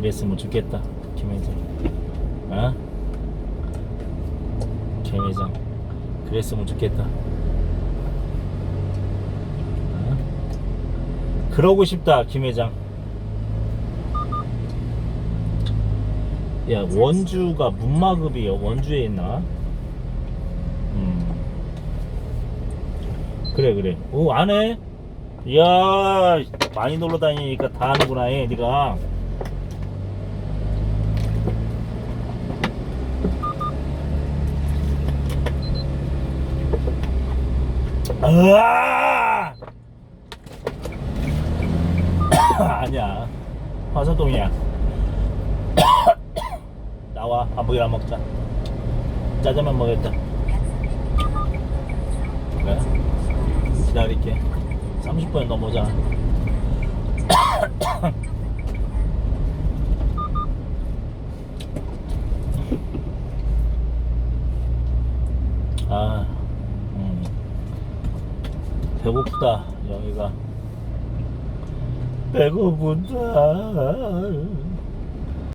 그랬으면 좋겠다 김 회장 어? 김 회장 그랬으면 좋겠다 어? 그러고 싶다 김 회장 야 원주가 문마급이요 원주에 있나? 음 그래 그래 오 안해? 이야 많이 놀러 다니니까 다 하는구나 해 니가 으아! 아니야. 화서동이야. 나와. hamburger 먹자. 짜장면 먹겠다. 그래? 기다릴게. 30분 넘어오잖아. 아 음. 배고프다 여기가. 배고프다